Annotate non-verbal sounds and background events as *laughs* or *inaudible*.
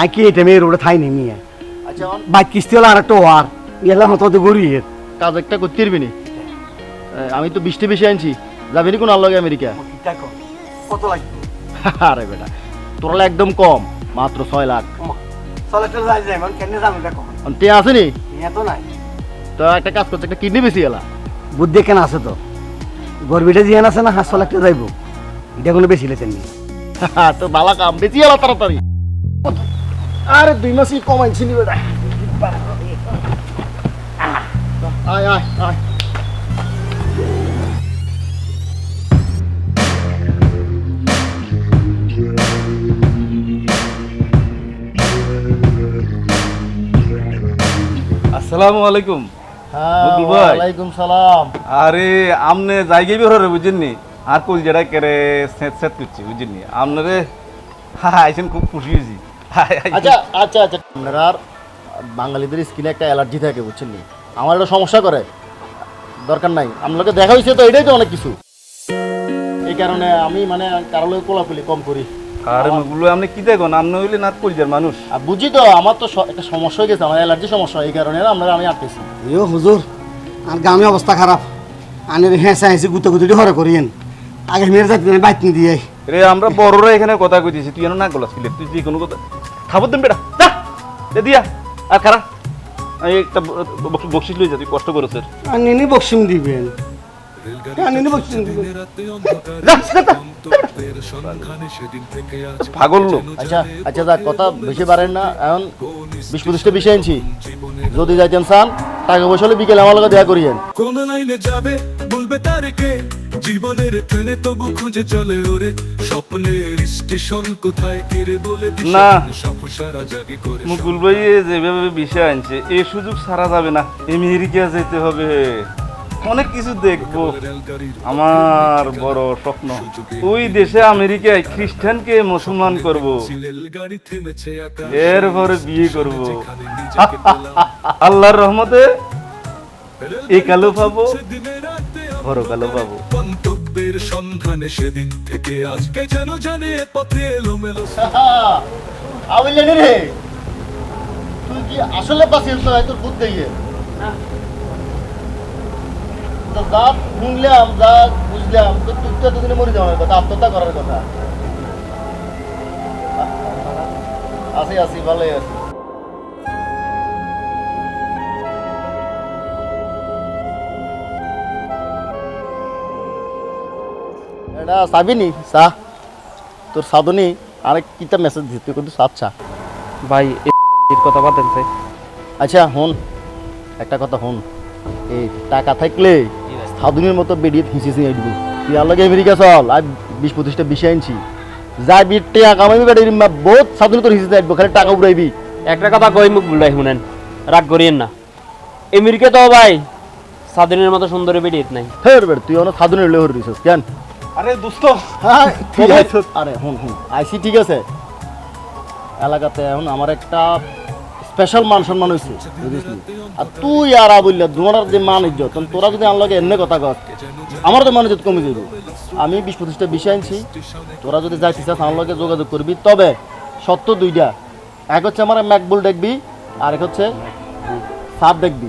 I কি এটা মেয়ের ওটা থাই নেই আচ্ছা বাইক কিস্তি হলো আর একটা ওয়ার এলাম হতো তো গড়িয়ে কাজ একটা করতে পারবি নি। আমি তো বৃষ্টি বেশি আনছি। যাবি নি কোন আল্লাহ আমেরিকা? কত লাগবে? *laughs* আরে বেটা তোরা একদম কম মাত্র ছয় লাখ। মানে তে আসেনি নিয়ে তো নাই। তো একটা কাজ করছে একটা কিডনি বেশি গেলা বুদ্ধি কেন আছে তো? গর্বিটা জিয়ান আছে না হাঁস লাগতে যাইব। এটা কোনো বেশি লেছেন নি। *laughs* তো বালা কাম বেশি গেলা তাড়াতাড়ি। *laughs* আরে দুই মাসই কমাইছি নি বেটা আয় আয় আয়। আসসালামু আলাইকুম। হ্যাঁ ভাই। ওয়ালাইকুম সালাম। আরে আমনে জায়গায় বের হরে বুঝেননি? আর কুল যেটা কেড়ে সেট সেট করছি বুঝেননি? আপনারে হ্যাঁ আইসেন খুব খুশি হয়েছি। আচ্ছা আচ্ছা আচ্ছা। আপনার আর বাঙালিদের স্কিনে একটা অ্যালার্জি থাকে বুঝছেন নি? আমার একটা সমস্যা করে। দরকার নাই। আপনাকে দেখা হয়েছে তো এটাই তো অনেক কিছু। এই কারণে আমি মানে কারও লোক কোলাকুলি কম করি। আরে মুগুলো আপনি কি দেখুন? আপনি হইলে নাথ কলজার মানুষ। আর বুঝি তো আমার তো একটা সমস্যা হয়ে গেছে আমার অ্যালার্জি সমস্যা এই কারণে আমরা আমি আটকেছি। ইয়ো হুজুর আর গ্রামে অবস্থা খারাপ। আনের হেঁচা হেঁচি গুতে গুতে হরে করিয়েন। আগে মেয়ের যাতে বাইক নি দিয়ে। রে আমরা বড়রা এখানে কথা কইতেছি তুই না গলাস তুই যে কোনো কথা খাবার দেন বেটা। যা দে দিয়া। আর খারা আমি একটা বকশিস লই যা তুই কষ্ট করেছিস আর নিনি বক্সিম দিবেন। আর নিনি বক্সিম দিবেন। পাগল লোক। আচ্ছা আচ্ছা যাক কথা বেশি না। এখন বিশ পঁচিশটা বিষয় আনছি। যদি যাইতেন চান টাকা পয়সা বিকেলে আমার লগে দেয়া করিয়েন। কোন লাইনে যাবে বলবে তারকে জীবনের ট্রেনে তবু খুঁজে চলে ওরে। স্বপ্নের স্টেশন কোথায়? কেড়ে বলে না। সব সারা জাগে করে মুকুল ভাই যেভাবে বিষয় আনছে এই সুযোগ সারা যাবে না। আমেরিকা যেতে হবে। অনেক কিছু দেখব। আমার বড় স্বপ্ন। ওই দেশে আমেরিকায় খ্রিস্টানকে মুসলমান করব। এরপরে বিয়ে করব। *laughs* আল্লাহর রহমতে এই কালো পাবো। বড় কালো পাবো গন্তব্যের সন্ধানে সেদিন থেকে আজকে যেন জানে পথে এলোমেলো আমি জানি রে। তুই কি আসলে তো তোর বুদ্ধ দিয়ে তো যা শুনলাম যা বুঝলাম তো তুই তো এতদিনে মরে যাওয়ার কথা আত্মহত্যা করার কথা। আছি আছি ভালোই আছি। এটা চাবিনি চা। তোর সাধনী আরেক কিতা মেসেজ দিস তুই কিন্তু চা। ভাই এর কথা বাদেন চাই আচ্ছা হন একটা কথা হন এই টাকা থাকলে সাধুনের মতো বেরিয়ে হিঁচেছি আইডবি তুই আল্লাহকে আমেরিকা চল আর বিশ পঁচিশটা বিষয় আনছি যা বিট টাকা কামাবি বেড়ে বহুত সাধুন করে হিঁচেছি আইডবো খালি টাকা উড়াইবি একটা কথা কই মুখ বুলাই শুনেন রাগ করিয়েন না। আমেরিকা তো ভাই স্বাধীনের মতো সুন্দরী বেডিয়ে নাই। বেড় তুই অনেক সাধুনের লেহর দিছিস কেন আরে দোস্ত। হ্যাঁ আরে হুন হুন। আইসি ঠিক আছে। এলাকাতে এখন আমার একটা স্পেশাল মান সম্মান হয়েছে আর তুই আর বললে তোমার যে মান ইজ্জত তখন তোরা যদি আনলগে এমনি কথা কর আমার তো মান ইজ্জত কমে যাবে আমি বিশ পঁচিশটা বিষয় আনছি তোরা যদি যাইতে চাস আমার লগে যোগাযোগ করবি। তবে সত্য দুইটা। এক হচ্ছে আমার ম্যাকবুল দেখবি আর এক হচ্ছে সাপ দেখবি।